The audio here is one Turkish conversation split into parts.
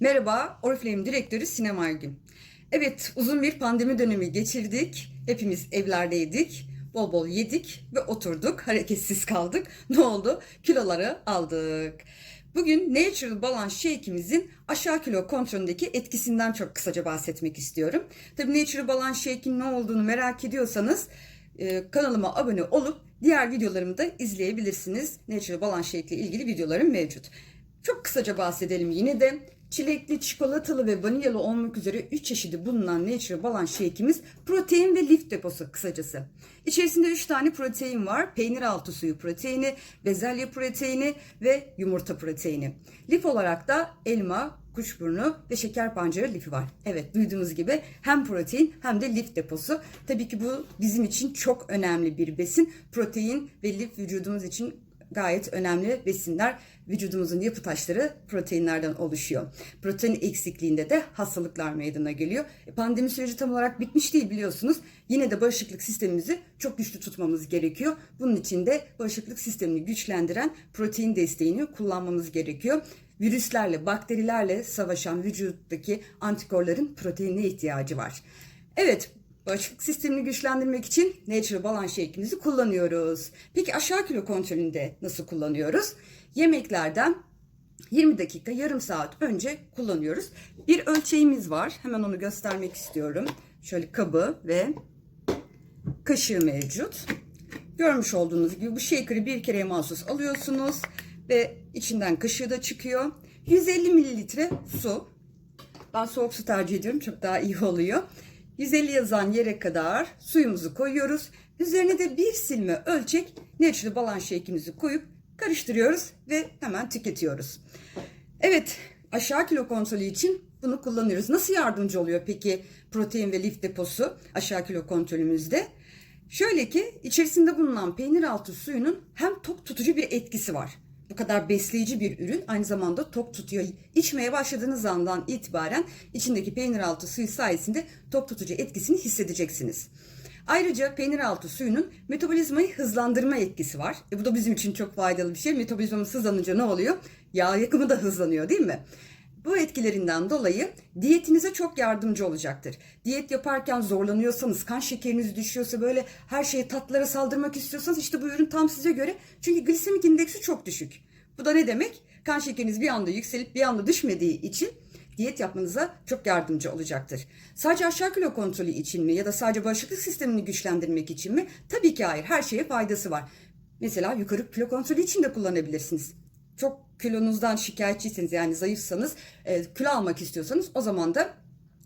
Merhaba, Oriflame Direktörü Sinem Aygün. Evet, uzun bir pandemi dönemi geçirdik. Hepimiz evlerdeydik. Bol bol yedik ve oturduk. Hareketsiz kaldık. Ne oldu? Kiloları aldık. Bugün Natural Balance Shake'imizin aşağı kilo kontrolündeki etkisinden çok kısaca bahsetmek istiyorum. Tabii Natural Balance Shake'in ne olduğunu merak ediyorsanız e, kanalıma abone olup diğer videolarımı da izleyebilirsiniz. Natural Balance Shake ile ilgili videolarım mevcut. Çok kısaca bahsedelim yine de. Çilekli, çikolatalı ve vanilyalı olmak üzere 3 çeşidi bulunan Natural Balance Shake'imiz protein ve lif deposu kısacası. İçerisinde 3 tane protein var. Peynir altı suyu proteini, bezelye proteini ve yumurta proteini. Lif olarak da elma, kuşburnu ve şeker pancarı lifi var. Evet duyduğunuz gibi hem protein hem de lif deposu. Tabii ki bu bizim için çok önemli bir besin. Protein ve lif vücudumuz için gayet önemli besinler. Vücudumuzun yapı taşları proteinlerden oluşuyor. Protein eksikliğinde de hastalıklar meydana geliyor. E, Pandemi süreci tam olarak bitmiş değil biliyorsunuz. Yine de bağışıklık sistemimizi çok güçlü tutmamız gerekiyor. Bunun için de bağışıklık sistemini güçlendiren protein desteğini kullanmamız gerekiyor. Virüslerle, bakterilerle savaşan vücuttaki antikorların proteinine ihtiyacı var. Evet, Bağışıklık sistemini güçlendirmek için Natural Balance Shake'imizi kullanıyoruz. Peki aşağı kilo kontrolünde nasıl kullanıyoruz? Yemeklerden 20 dakika, yarım saat önce kullanıyoruz. Bir ölçeğimiz var. Hemen onu göstermek istiyorum. Şöyle kabı ve kaşığı mevcut. Görmüş olduğunuz gibi bu shaker'ı bir kere mahsus alıyorsunuz ve içinden kaşığı da çıkıyor. 150 mililitre su. Ben soğuk su tercih ediyorum. Çok daha iyi oluyor. 150 yazan yere kadar suyumuzu koyuyoruz. Üzerine de bir silme ölçek Natural Balance Shake'imizi koyup karıştırıyoruz ve hemen tüketiyoruz. Evet aşağı kilo kontrolü için bunu kullanıyoruz. Nasıl yardımcı oluyor peki protein ve lif deposu aşağı kilo kontrolümüzde? Şöyle ki içerisinde bulunan peynir altı suyunun hem tok tutucu bir etkisi var. Bu kadar besleyici bir ürün aynı zamanda tok tutuyor. İçmeye başladığınız andan itibaren içindeki peynir altı suyu sayesinde tok tutucu etkisini hissedeceksiniz. Ayrıca peynir altı suyunun metabolizmayı hızlandırma etkisi var. E bu da bizim için çok faydalı bir şey. Metabolizmamız hızlanınca ne oluyor? Yağ yakımı da hızlanıyor değil mi? Bu etkilerinden dolayı diyetinize çok yardımcı olacaktır. Diyet yaparken zorlanıyorsanız, kan şekeriniz düşüyorsa, böyle her şeye tatlara saldırmak istiyorsanız işte bu ürün tam size göre. Çünkü glisemik indeksi çok düşük. Bu da ne demek? Kan şekeriniz bir anda yükselip bir anda düşmediği için diyet yapmanıza çok yardımcı olacaktır. Sadece aşağı kilo kontrolü için mi ya da sadece bağışıklık sistemini güçlendirmek için mi? Tabii ki hayır. Her şeye faydası var. Mesela yukarı kilo kontrolü için de kullanabilirsiniz çok kilonuzdan şikayetçiyseniz yani zayıfsanız e, kilo almak istiyorsanız o zaman da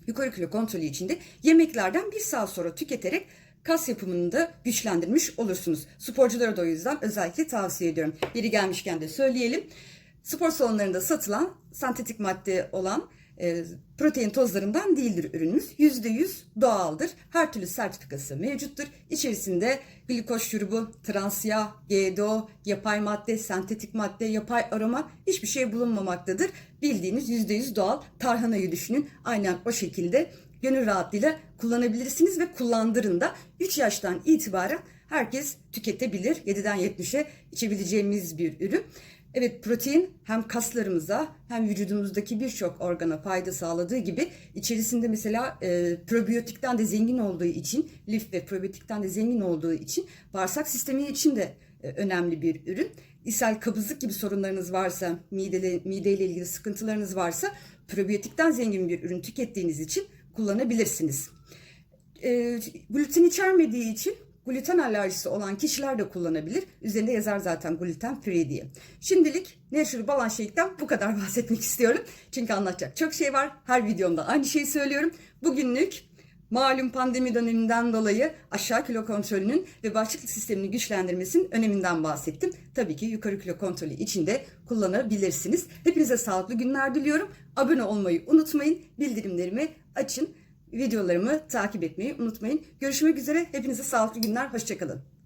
yukarı kilo kontrolü içinde yemeklerden bir saat sonra tüketerek kas yapımını da güçlendirmiş olursunuz. Sporculara da o yüzden özellikle tavsiye ediyorum. Biri gelmişken de söyleyelim. Spor salonlarında satılan sentetik madde olan e, protein tozlarından değildir ürünümüz. %100 doğaldır. Her türlü sertifikası mevcuttur. İçerisinde glikoz şurubu, trans yağ, GDO, yapay madde, sentetik madde, yapay aroma hiçbir şey bulunmamaktadır. Bildiğiniz %100 doğal tarhanayı düşünün. Aynen o şekilde gönül rahatlığıyla kullanabilirsiniz ve kullandırın da 3 yaştan itibaren herkes tüketebilir. 7'den 70'e içebileceğimiz bir ürün. Evet protein hem kaslarımıza hem vücudumuzdaki birçok organa fayda sağladığı gibi içerisinde mesela e, probiyotikten de zengin olduğu için lif ve probiyotikten de zengin olduğu için bağırsak sistemi için de e, önemli bir ürün. İshal, kabızlık gibi sorunlarınız varsa, midele, mideyle ilgili sıkıntılarınız varsa probiyotikten zengin bir ürün tükettiğiniz için kullanabilirsiniz. E, gluten içermediği için gluten alerjisi olan kişiler de kullanabilir. Üzerinde yazar zaten gluten free diye. Şimdilik Natural Balance Shake'den bu kadar bahsetmek istiyorum. Çünkü anlatacak çok şey var. Her videomda aynı şeyi söylüyorum. Bugünlük malum pandemi döneminden dolayı aşağı kilo kontrolünün ve bağışıklık sistemini güçlendirmesinin öneminden bahsettim. Tabii ki yukarı kilo kontrolü için de kullanabilirsiniz. Hepinize sağlıklı günler diliyorum. Abone olmayı unutmayın. Bildirimlerimi açın videolarımı takip etmeyi unutmayın. Görüşmek üzere. Hepinize sağlıklı günler. Hoşçakalın.